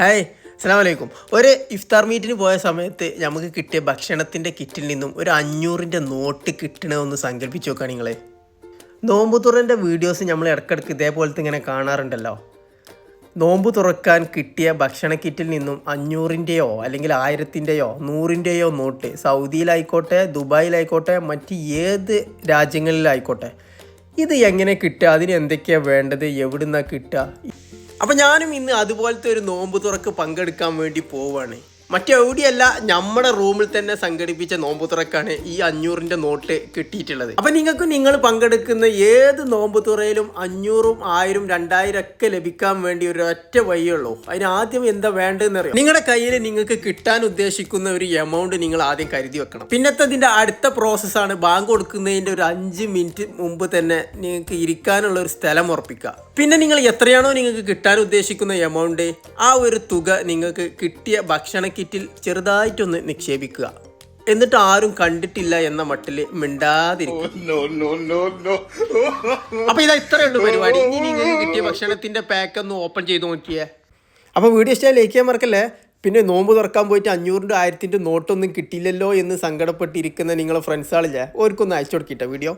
Hi അസ്സാം വലൈക്കും ഒരു ഇഫ്താർ മീറ്റിന് പോയ സമയത്ത് നമുക്ക് കിട്ടിയ ഭക്ഷണത്തിന്റെ കിറ്റിൽ നിന്നും ഒരു അഞ്ഞൂറിന്റെ നോട്ട് കിട്ടണമെന്ന് സങ്കല്പിച്ച് നോക്കുക നിങ്ങളെ. നോമ്പ് തുറന്റെ വീഡിയോസ് നമ്മൾ ഇടയ്ക്കിടയ്ക്ക് ഇതേപോലത്തെ ഇങ്ങനെ കാണാറുണ്ടല്ലോ. നോമ്പ് തുറക്കാൻ കിട്ടിയ ഭക്ഷണ കിറ്റിൽ നിന്നും അഞ്ഞൂറിന്റെയോ അല്ലെങ്കിൽ ആയിരത്തിന്റെയോ നൂറിന്റെയോ നോട്ട് സൗദിയിലായിക്കോട്ടെ ദുബായിലായിക്കോട്ടെ മറ്റ് ഏത് രാജ്യങ്ങളിലായിക്കോട്ടെ. ഇത് എങ്ങനെ കിട്ടുക? അതിന് എന്തൊക്കെയാണ് വേണ്ടത്? എവിടുന്നാണ് കിട്ടുക? അപ്പം ഞാനും ഇന്ന് അതുപോലത്തെ ഒരു നോമ്പ് തുറക്ക് പങ്കെടുക്കാൻ വേണ്ടി പോവാണ്. മറ്റെവിടെയല്ല നമ്മുടെ റൂമിൽ തന്നെ സംഘടിപ്പിച്ച നോമ്പുതുറക്കാണ് ഈ അഞ്ഞൂറിന്റെ നോട്ട് കിട്ടിയിട്ടുള്ളത്. അപ്പൊ നിങ്ങൾക്ക് നിങ്ങൾ പങ്കെടുക്കുന്ന ഏത് നോമ്പുതുറയിലും അഞ്ഞൂറും ആയിരം രണ്ടായിരം ഒക്കെ ലഭിക്കാൻ വേണ്ടി ഒരു ഒറ്റ വഴിയുള്ളൂ അതിന് ആദ്യം എന്താ വേണ്ടതെന്ന് അറിയാം? നിങ്ങളുടെ കയ്യിൽ നിങ്ങൾക്ക് കിട്ടാൻ ഉദ്ദേശിക്കുന്ന ഒരു എമൗണ്ട് നിങ്ങൾ ആദ്യം കരുതി വെക്കണം. പിന്നത്തതിന്റെ അടുത്ത പ്രോസസ്സാണ് ബാങ്ക് കൊടുക്കുന്നതിന്റെ ഒരു അഞ്ച് മിനിറ്റ് മുമ്പ് തന്നെ നിങ്ങൾക്ക് ഇരിക്കാനുള്ള ഒരു സ്ഥലം ഉറപ്പിക്കുക. പിന്നെ നിങ്ങൾ എത്രയാണോ നിങ്ങൾക്ക് കിട്ടാൻ ഉദ്ദേശിക്കുന്ന എമൗണ്ട് ആ ഒരു തുക നിങ്ങൾക്ക് കിട്ടിയ ഭക്ഷണ കിറ്റിൽ ചെറുതായിട്ടൊന്ന് നിക്ഷേപിക്കുക. എന്നിട്ട് ആരും കണ്ടിട്ടില്ല എന്ന മട്ടിൽ മിണ്ടാതിരിക്കും no, no, no, no. അപ്പൊ ഇതാ ഇത്രയേ ഉള്ളൂ പരിപാടി ഇനി നിങ്ങൾക്ക് കിട്ടിയ ഭക്ഷണത്തിന്റെ പാക്ക് ഒന്ന് ഓപ്പൺ ചെയ്ത് നോക്കിയേ. അപ്പൊ വീഡിയോ ഇഷ്ടമായി ലൈക്ക് ചെയ്യാൻ മറക്കല്ലേ? പിന്നെ നോമ്പ് തുറക്കാൻ പോയിട്ട് അഞ്ഞൂറിന്റെ ആയിരത്തിന്റെ നോട്ടൊന്നും കിട്ടിയില്ലല്ലോ എന്ന് സങ്കടപ്പെട്ടിരിക്കുന്ന നിങ്ങളെ ഫ്രണ്ട്സുകളില്ലേ ഓർക്കൊന്ന് അയച്ചു കൊടുക്കിട്ടെ വീഡിയോ